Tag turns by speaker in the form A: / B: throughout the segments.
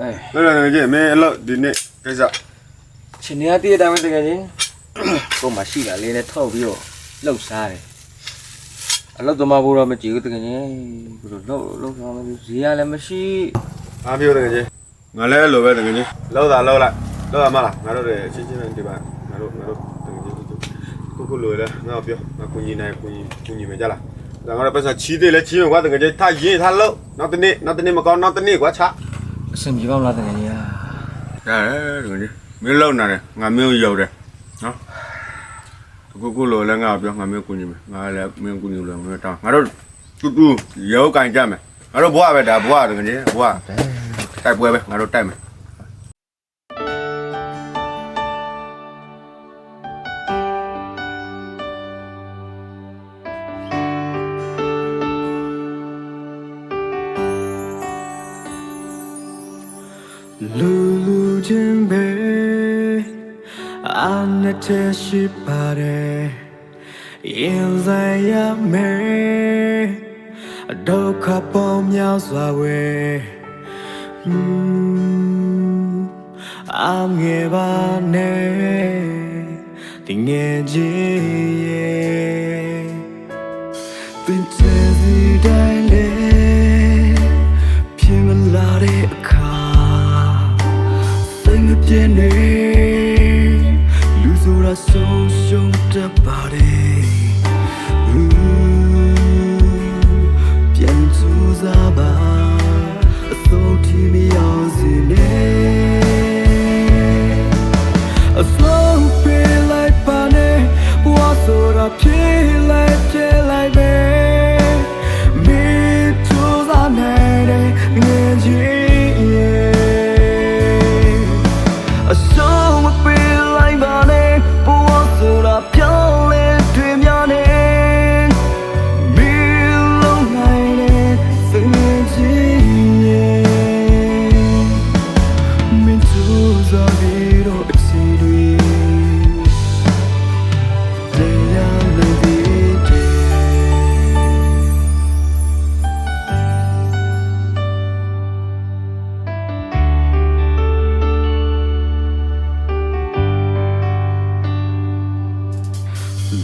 A: အဲ
B: လဲလဲကြီးမင်းအဲ့လောက်ဒီနေ့ကိစ္စ
A: ရှင်နေရတည့်တဲ့အတိုင်းပဲတကယ်ချင်းကိုယ်မှရှိတာလေးနဲ့ထောက်ပြီးတော့လှုပ်ရှားတယ်အလုပ်သမားဘိုးတော့မကြည့်ဘူးတကယ်ချင်းဘယ်လိုလှုပ်လှုပ်ဆောင်လဲဈေးရလည်းမရှိ
B: အားပြောတယ်ကြီးငါလည်းအဲ့လိုပဲတကယ်ကြီးလောက်တာလောက်လိုက်လောက်တာမလားငါတို့တွေအချင်းချင်းနဲ့ဒီပါငါတို့ငါတို့တကယ်ကြီးကိုကိုလိုလဲငါပြောငါကိုကြီးနိုင်ကိုကြီးကိုကြီးမယ်ကြလားဒါငါတို့ပတ်စချီးသေးလဲချီးမယ်ကွာတကယ်ကြီးထားရင်ထားလို့နောက်တနေ့နောက်တနေ့မကောင်းနောက်တနေ့ကွာချ
A: အဆင်ပြေပါမလားတကယ်ကြီး
B: ရတယ်တကယ်ကြီးမင်းလောက်နာတယ်ငါမင်းရောက်တယ်နော်ကိုကိုလိုလဲငါပြောငါမင်းကိုကြီးမယ်ငါလည်းမင်းကိုကြီးလို့မင်းတောင်းငါတို့တူတူရောကန်ကြမယ်ငါတို့ဘွားပဲဒါဘွားတကယ်ကြီးဘွားတိုက်ပွဲပဲငါတို့တိုက်မယ်
C: အာနဲ့ရှိပါတယ်ရင်ဆိုင်ရမယ်ဒုက္ခပေါ်များစွာဝဲဟွန်းအငယ်ပါနဲ့ဒီငယ်ကြီးရဲ့ပင်ချေစီတိုင်း ပေးလိုက်ပါနဲ့ဘဝဆိုတာဖြ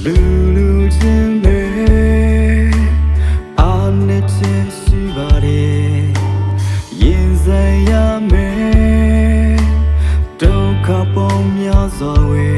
C: လူလူချင်းပဲအာနဲ့ချစ်ရှိပါတယ်ရင်ဆိုင်ရမယ်ဒုက္ခပေါင်းများစွာဝေ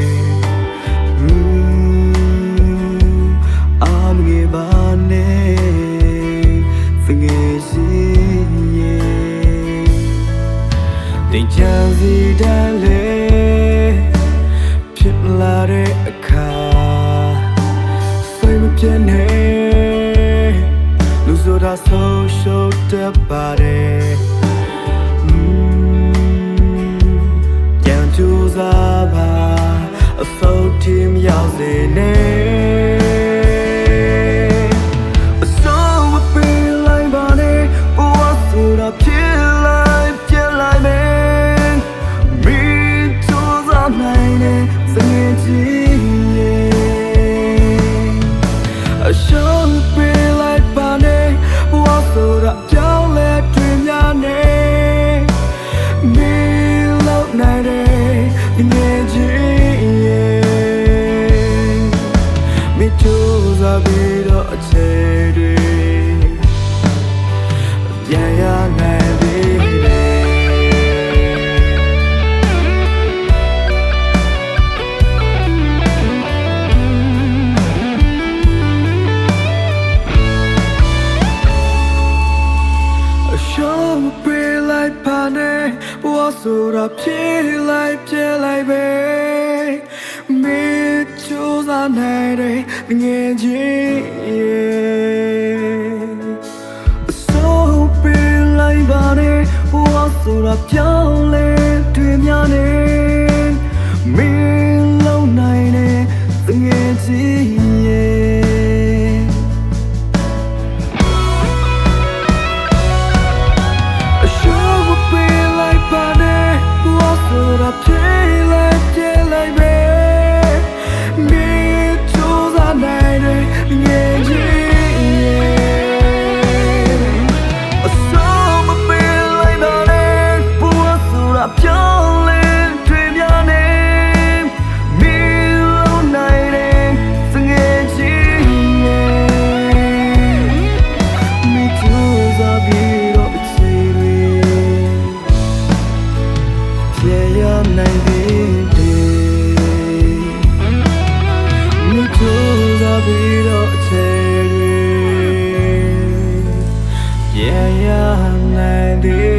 C: လူဆိုတာဆုံးရှုံးတတ်ပါတယ်อืมပြန်ကြိုးစားပါအဆုံးထိမရောက်စေနဲ့ မင်းချိုးစားနိုင်တဲ့ငယ်ချင်းရဲ့အဆုံးပေးလိုက်ပါနဲ့ဘဝဆိုတာပြောင်းလဲတွေ့များနေမင်း 呀，难的。